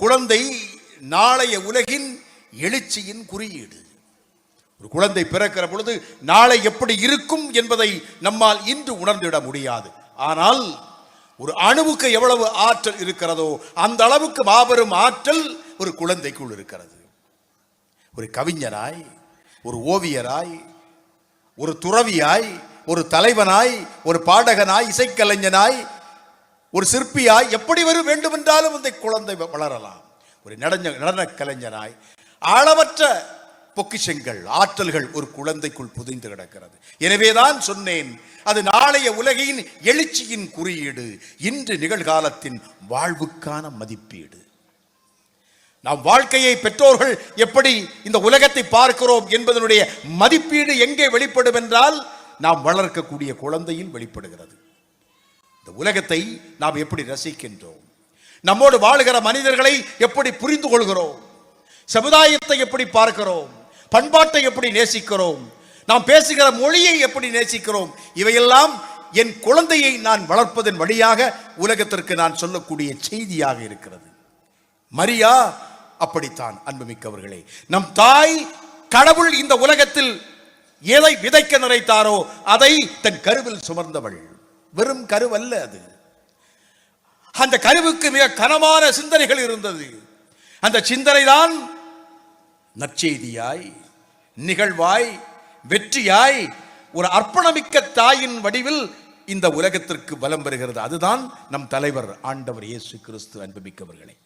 குழந்தை நாளைய உலகின் எழுச்சியின் குறியீடு. ஒரு குழந்தை பிறக்கிற பொழுது நாளை எப்படி இருக்கும் என்பதை நம்மால் இன்று உணர்ந்திட முடியாது. ஆனால் ஒரு அணுவுக்கு எவ்வளவு ஆற்றல் இருக்கிறதோ அந்த அளவுக்கு மாபெரும் ஆற்றல் ஒரு குழந்தைக்குள் இருக்கிறது. ஒரு கவிஞராய் ஒரு ஓவியராய் ஒரு துறவியாய் ஒரு தலைவனாய் ஒரு பாடகனாய் இசைக்கலைஞனாய் ஒரு சிற்பியாய் எப்படி வர வேண்டுமென்றாலும் அந்த குழந்தை வளரலாம். ஒரு நடன நடன கலைஞனாய் ஆழமற்ற பொக்கிஷங்கள் ஆற்றல்கள் ஒரு குழந்தைக்குள் புதைந்து கிடக்கிறது. எனவேதான் சொன்னேன் அது நாளைய உலகின் எழுச்சியின் குறியீடு இன்று நிகழ்காலத்தின் வாழ்வுக்கான மதிப்பீடு. நாம் வாழ்க்கையை பெற்றோர்கள் எப்படி இந்த உலகத்தை பார்க்கிறோம் என்பதனுடைய மதிப்பீடு எங்கே வெளிப்படும் என்றால் நாம் வளர்க்கக்கூடிய குழந்தையில் வெளிப்படுகிறது. இந்த உலகத்தை நாம் எப்படி ரசிக்கின்றோம்? நம்மோடு வாழுகிற மனிதர்களை எப்படி புரிந்து கொள்கிறோம்? சமுதாயத்தை எப்படி பார்க்கிறோம்? பண்பாட்டை எப்படி நேசிக்கிறோம்? நாம் பேசுகிற மொழியை எப்படி நேசிக்கிறோம்? இவையெல்லாம் என் குழந்தையை நான் வளர்ப்பதன் வழியாக உலகத்திற்கு நான் சொல்லக்கூடிய செய்தியாக இருக்கிறது. மரியா அப்படித்தான் அன்புமிக்கவர்களே. நம் தாய் கடவுள் இந்த உலகத்தில் எதை விதைக்க நினைத்தாரோ அதை தன் கருவில் சுமர்ந்தவள் வெறும் கருவல்ல அது. அந்த கருவுக்கு மிக கனமான சிந்தனைகள் இருந்தது. அந்த சிந்தனை தான் நற்செய்தியாய் நிகழ்வாய் வெற்றியாய் ஒரு அர்ப்பணமிக்க தாயின் வடிவில் இந்த உலகத்திற்கு பலம் பெறுகிறது அதுதான் நம் தலைவர் ஆண்டவர் இயேசு கிறிஸ்து அன்புமிக்கவர்களே.